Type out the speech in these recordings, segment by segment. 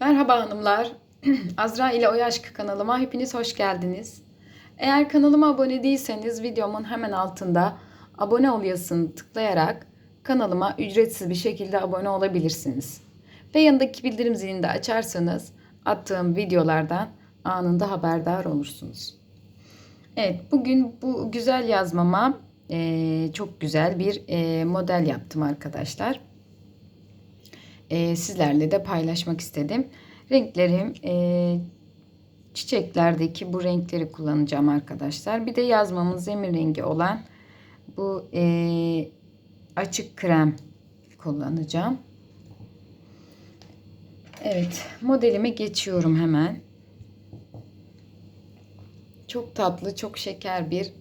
Merhaba hanımlar. Azra ile Oy Aşkı kanalıma hepiniz hoş geldiniz. Eğer kanalıma abone değilseniz videomun hemen altında abone ol yazısını tıklayarak kanalıma ücretsiz bir şekilde abone olabilirsiniz. Ve yanındaki bildirim zilini de açarsanız attığım videolardan anında haberdar olursunuz. Evet bugün bu güzel yazmama eee, çok güzel bir eee, model yaptım arkadaşlar e, sizlerle de paylaşmak istedim. Renklerim e, çiçeklerdeki bu renkleri kullanacağım arkadaşlar. Bir de yazmamın zemin rengi olan bu e, açık krem kullanacağım. Evet modelime geçiyorum hemen. Çok tatlı, çok şeker bir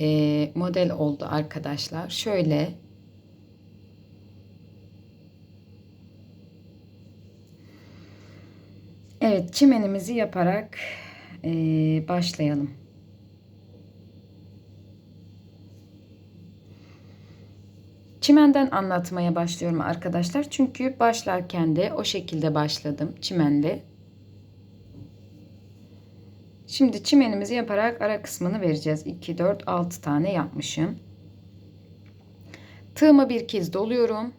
e, model oldu arkadaşlar. Şöyle Evet, çimenimizi yaparak eee, başlayalım. Çimenden anlatmaya başlıyorum arkadaşlar. Çünkü başlarken de o şekilde başladım çimenle. Şimdi çimenimizi yaparak ara kısmını vereceğiz. 2, 4, 6 tane yapmışım. Tığımı bir kez doluyorum.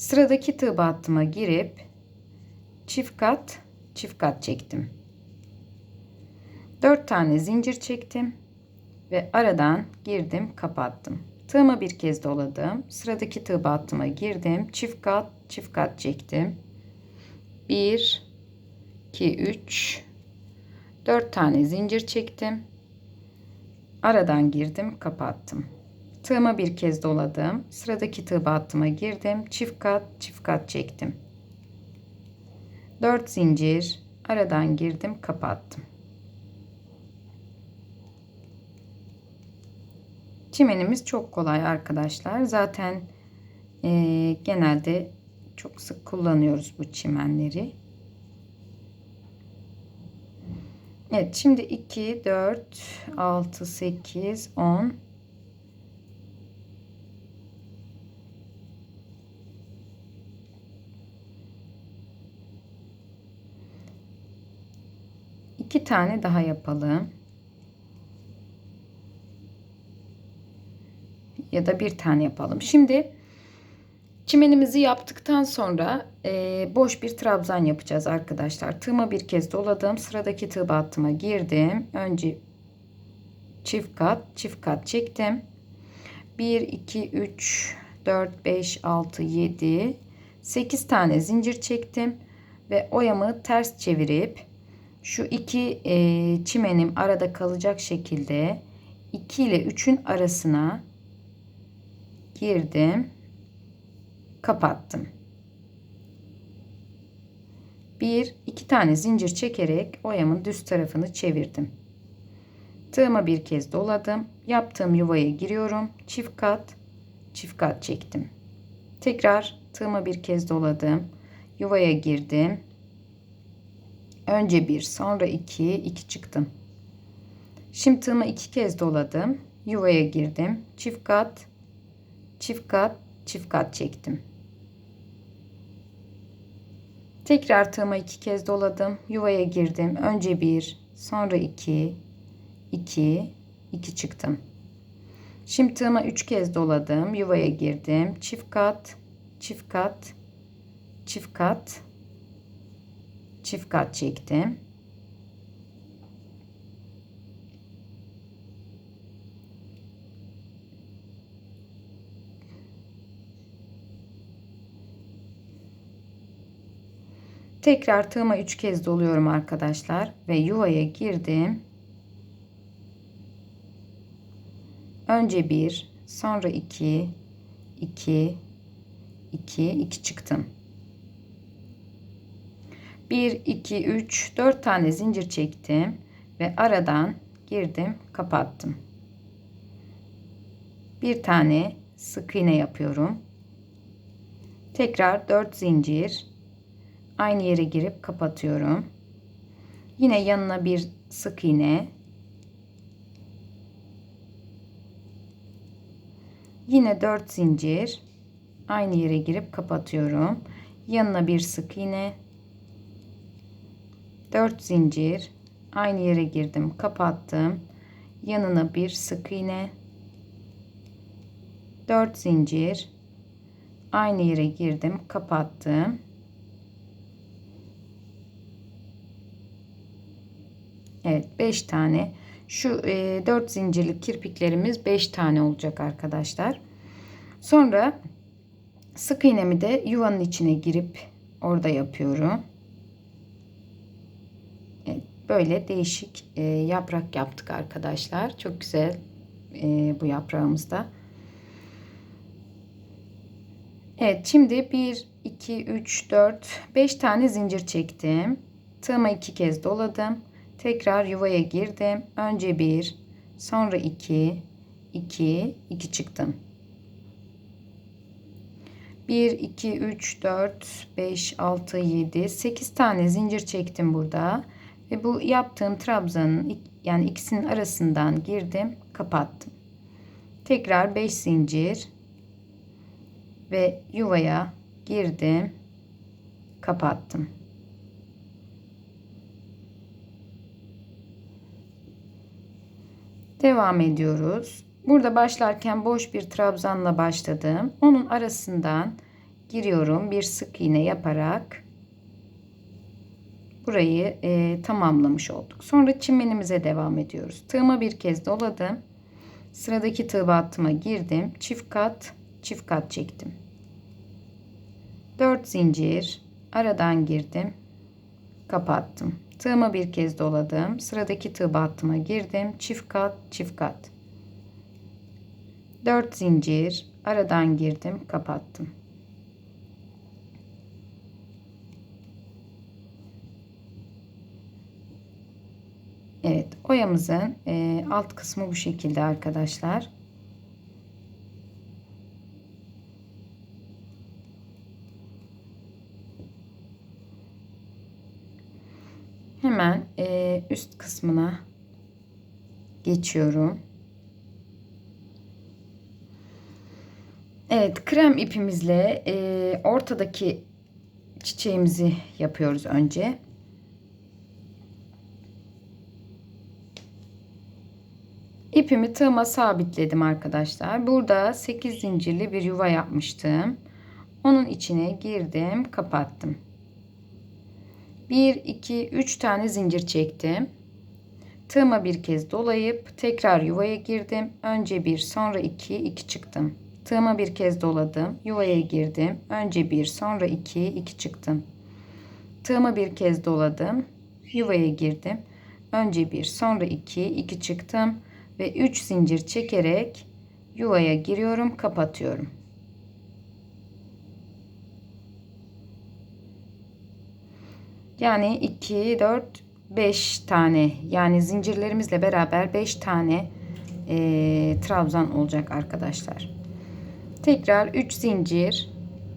Sıradaki tığ battıma girip çift kat çift kat çektim. 4 tane zincir çektim ve aradan girdim kapattım. Tığımı bir kez doladım. Sıradaki tığ battıma girdim. Çift kat çift kat çektim. 1 2 3 4 tane zincir çektim. Aradan girdim, kapattım. Tığıma bir kez doladım. Sıradaki tığ battıma girdim. Çift kat, çift kat çektim. 4 zincir aradan girdim, kapattım. Çimenimiz çok kolay arkadaşlar. Zaten e, genelde çok sık kullanıyoruz bu çimenleri. Evet şimdi 2, 4, 6, 8, 10, iki tane daha yapalım. Ya da bir tane yapalım. Şimdi çimenimizi yaptıktan sonra e, boş bir trabzan yapacağız arkadaşlar. Tığıma bir kez doladım. Sıradaki tığ battıma girdim. Önce çift kat çift kat çektim. 1 2 3 4 5 6 7 8 tane zincir çektim ve oyamı ters çevirip şu iki e, çimenim arada kalacak şekilde 2 ile 3'ün arasına girdim kapattım. Bir iki tane zincir çekerek oyamın düz tarafını çevirdim. Tığıma bir kez doladım yaptığım yuvaya giriyorum çift kat çift kat çektim. Tekrar tığıma bir kez doladım yuvaya girdim Önce bir, sonra iki, iki çıktım. Şimdi tığımı iki kez doladım. Yuvaya girdim. Çift kat, çift kat, çift kat çektim. Tekrar tığıma iki kez doladım. Yuvaya girdim. Önce bir, sonra iki, iki, iki çıktım. Şimdi tığıma üç kez doladım. Yuvaya girdim. Çift kat, çift kat, çift kat, çift kat çektim. Tekrar tığıma 3 kez doluyorum arkadaşlar ve yuvaya girdim. Önce 1, sonra 2, 2, 2, 2 çıktım. 1, 2, 3, 4 tane zincir çektim ve aradan girdim, kapattım. Bir tane sık iğne yapıyorum. Tekrar 4 zincir aynı yere girip kapatıyorum. Yine yanına bir sık iğne. Yine 4 zincir aynı yere girip kapatıyorum. Yanına bir sık iğne 4 zincir aynı yere girdim, kapattım. Yanına bir sık iğne 4 zincir aynı yere girdim, kapattım. Evet 5 tane şu e, 4 zincirlik kirpiklerimiz 5 tane olacak arkadaşlar. Sonra sık iğnemi de yuvanın içine girip orada yapıyorum. Böyle değişik e, yaprak yaptık arkadaşlar. Çok güzel e, bu yaprağımızda. Evet şimdi 1, 2, 3, 4, 5 tane zincir çektim. Tığıma iki kez doladım. Tekrar yuvaya girdim. Önce 1, sonra 2, 2, 2 çıktım. 1, 2, 3, 4, 5, 6, 7, 8 tane zincir çektim burada. Ve bu yaptığım trabzanın yani ikisinin arasından girdim, kapattım. Tekrar 5 zincir ve yuvaya girdim, kapattım. Devam ediyoruz. Burada başlarken boş bir trabzanla başladım. Onun arasından giriyorum. Bir sık iğne yaparak burayı e, tamamlamış olduk. Sonra çimenimize devam ediyoruz. Tığıma bir kez doladım. Sıradaki tığ battıma girdim. Çift kat, çift kat çektim. 4 zincir aradan girdim. Kapattım. Tığıma bir kez doladım. Sıradaki tığ battıma girdim. Çift kat, çift kat. 4 zincir aradan girdim, kapattım. Evet, oyamızın e, alt kısmı bu şekilde arkadaşlar. Hemen e, üst kısmına geçiyorum. Evet krem ipimizle e, ortadaki çiçeğimizi yapıyoruz önce. İpimi tığıma sabitledim arkadaşlar. Burada 8 zincirli bir yuva yapmıştım. Onun içine girdim, kapattım. 1 2 3 tane zincir çektim. Tığıma bir kez dolayıp tekrar yuvaya girdim. Önce bir, sonra 2, 2 çıktım. Tığıma bir kez doladım. Yuvaya girdim. Önce bir, sonra iki, iki çıktım. Tığıma bir kez doladım. Yuvaya girdim. Önce bir, sonra iki, iki çıktım ve üç zincir çekerek yuvaya giriyorum, kapatıyorum. Yani 2, 4, 5 tane yani zincirlerimizle beraber 5 tane e, trabzan olacak arkadaşlar. Tekrar 3 zincir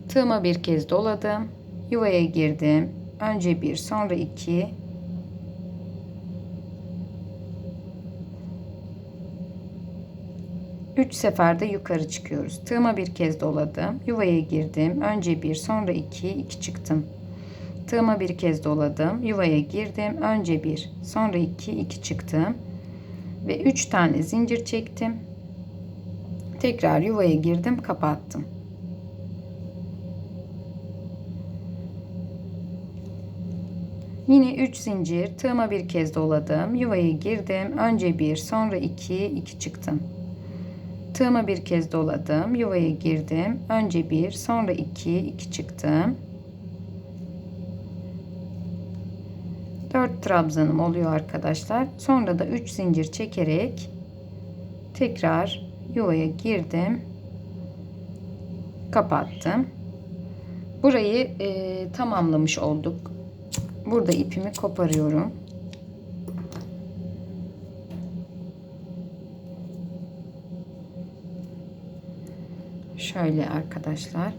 tığıma bir kez doladım. Yuvaya girdim. Önce bir sonra iki. Üç seferde yukarı çıkıyoruz. Tığıma bir kez doladım. Yuvaya girdim. Önce bir sonra iki. iki çıktım. Tığıma bir kez doladım. Yuvaya girdim. Önce bir sonra iki. iki çıktım. Ve üç tane zincir çektim. Tekrar yuvaya girdim, kapattım. Yine 3 zincir, tığıma bir kez doladım. Yuvaya girdim. Önce 1, sonra 2, 2 çıktım. Tığıma bir kez doladım. Yuvaya girdim. Önce 1, sonra 2, 2 çıktım. 4 trabzanım oluyor arkadaşlar. Sonra da 3 zincir çekerek tekrar yuvaya girdim. Kapattım. Burayı e, tamamlamış olduk. Burada ipimi koparıyorum. Şöyle arkadaşlar.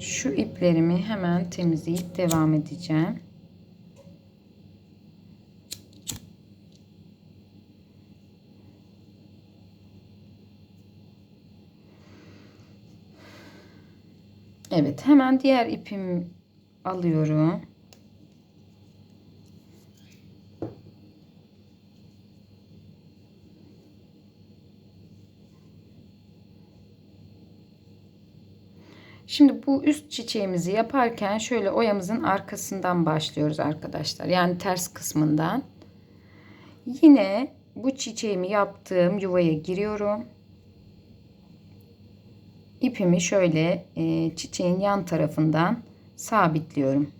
Şu iplerimi hemen temizleyip devam edeceğim. Evet hemen diğer ipimi alıyorum. Şimdi bu üst çiçeğimizi yaparken şöyle oyamızın arkasından başlıyoruz arkadaşlar. Yani ters kısmından. Yine bu çiçeğimi yaptığım yuvaya giriyorum. İpimi şöyle e, çiçeğin yan tarafından sabitliyorum.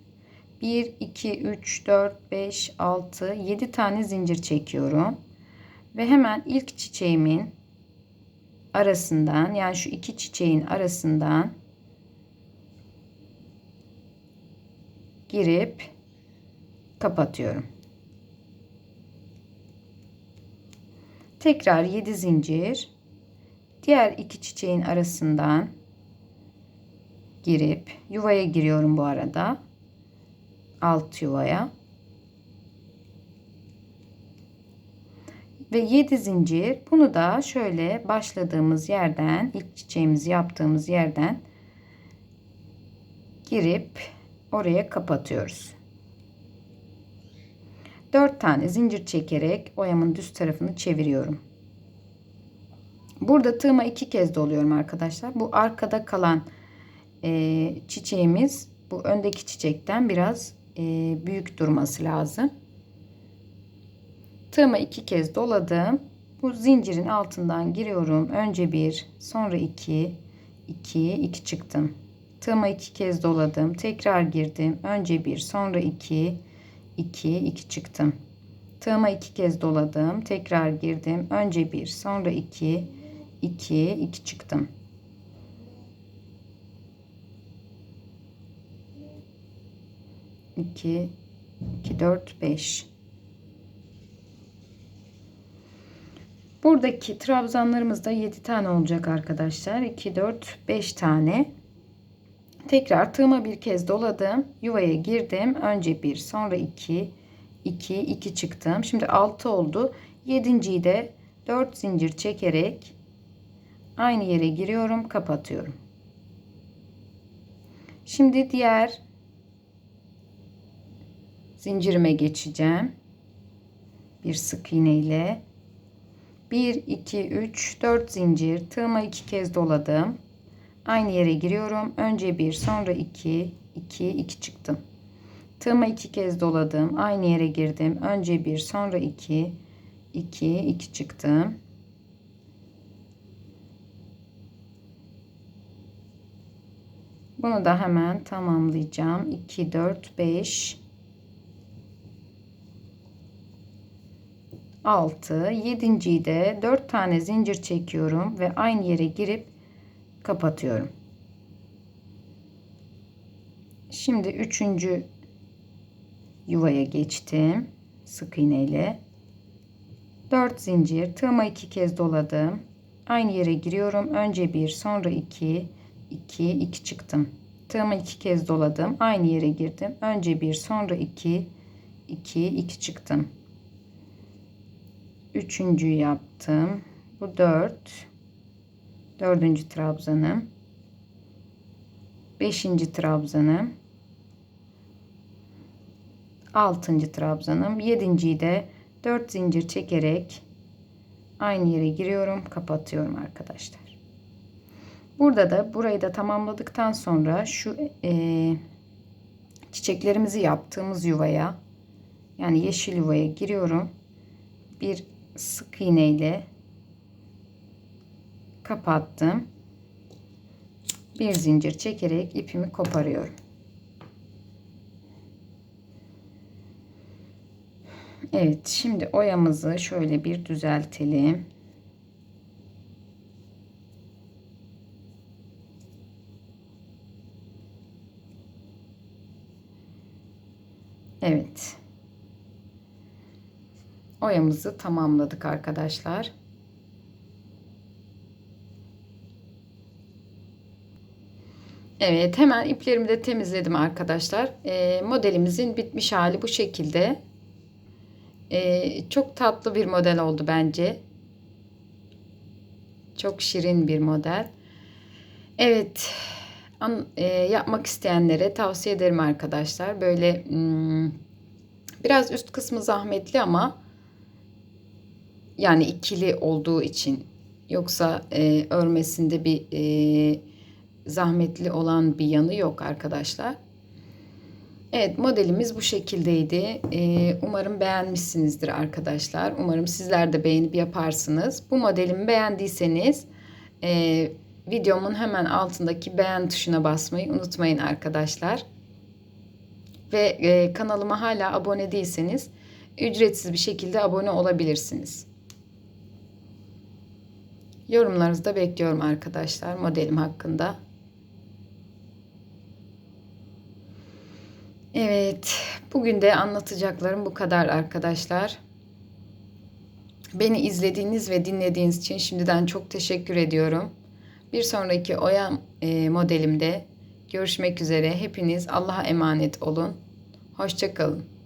1, 2, 3, 4, 5, 6, 7 tane zincir çekiyorum. Ve hemen ilk çiçeğimin arasından yani şu iki çiçeğin arasından girip kapatıyorum. Tekrar 7 zincir diğer iki çiçeğin arasından girip yuvaya giriyorum bu arada. Alt yuvaya. Ve 7 zincir. Bunu da şöyle başladığımız yerden, ilk çiçeğimizi yaptığımız yerden girip oraya kapatıyoruz. 4 tane zincir çekerek oyamın düz tarafını çeviriyorum. Burada tığıma iki kez doluyorum arkadaşlar. Bu arkada kalan e, çiçeğimiz bu öndeki çiçekten biraz e, büyük durması lazım. Tığıma iki kez doladım. Bu zincirin altından giriyorum. Önce bir, sonra iki, iki, iki çıktım. Tığıma iki kez doladım. Tekrar girdim. Önce bir, sonra iki, iki, iki çıktım. Tığıma iki kez doladım. Tekrar girdim. Önce bir, sonra iki, iki, iki çıktım. İki, iki, dört, beş. Buradaki trabzanlarımız da 7 tane olacak arkadaşlar. 2, 4, 5 tane. Tekrar tığıma bir kez doladım. Yuvaya girdim. Önce 1 sonra 2 2 2 çıktım. Şimdi 6 oldu. 7.yi de 4 zincir çekerek aynı yere giriyorum, kapatıyorum. Şimdi diğer zincirime geçeceğim. Bir sık iğne ile 1 2 3 4 zincir tığıma 2 kez doladım. Aynı yere giriyorum. Önce 1, sonra 2, 2, 2 çıktım. Tığıma 2 kez doladım. Aynı yere girdim. Önce 1, sonra 2, 2, 2 çıktım. Bunu da hemen tamamlayacağım. 2, 4, 5, 6, 7.yi de 4 tane zincir çekiyorum ve aynı yere girip kapatıyorum. Şimdi üçüncü yuvaya geçtim. Sık iğne ile. 4 zincir. Tığıma iki kez doladım. Aynı yere giriyorum. Önce bir, sonra iki, iki, iki çıktım. Tığıma iki kez doladım. Aynı yere girdim. Önce bir, sonra iki, iki, iki çıktım. Üçüncü yaptım. Bu dört. Dördüncü trabzanım. Beşinci trabzanım. Altıncı trabzanım. Yedinciyi de dört zincir çekerek aynı yere giriyorum. Kapatıyorum arkadaşlar. Burada da burayı da tamamladıktan sonra şu e, çiçeklerimizi yaptığımız yuvaya yani yeşil yuvaya giriyorum. Bir sık iğne ile kapattım. Bir zincir çekerek ipimi koparıyorum. Evet şimdi oyamızı şöyle bir düzeltelim. Evet. Oyamızı tamamladık arkadaşlar. Evet hemen iplerimi de temizledim arkadaşlar. E, modelimizin bitmiş hali bu şekilde. E, çok tatlı bir model oldu bence. Çok şirin bir model. Evet An- e, yapmak isteyenlere tavsiye ederim arkadaşlar. Böyle hmm, biraz üst kısmı zahmetli ama yani ikili olduğu için yoksa e, örmesinde bir e, zahmetli olan bir yanı yok arkadaşlar. Evet modelimiz bu şekildeydi. Ee, umarım beğenmişsinizdir arkadaşlar. Umarım sizler de beğenip yaparsınız. Bu modelimi beğendiyseniz e, videomun hemen altındaki beğen tuşuna basmayı unutmayın arkadaşlar. Ve e, kanalıma hala abone değilseniz ücretsiz bir şekilde abone olabilirsiniz. Yorumlarınızı da bekliyorum arkadaşlar modelim hakkında. Evet, bugün de anlatacaklarım bu kadar arkadaşlar. Beni izlediğiniz ve dinlediğiniz için şimdiden çok teşekkür ediyorum. Bir sonraki Oya e, modelimde görüşmek üzere. Hepiniz Allah'a emanet olun. Hoşçakalın.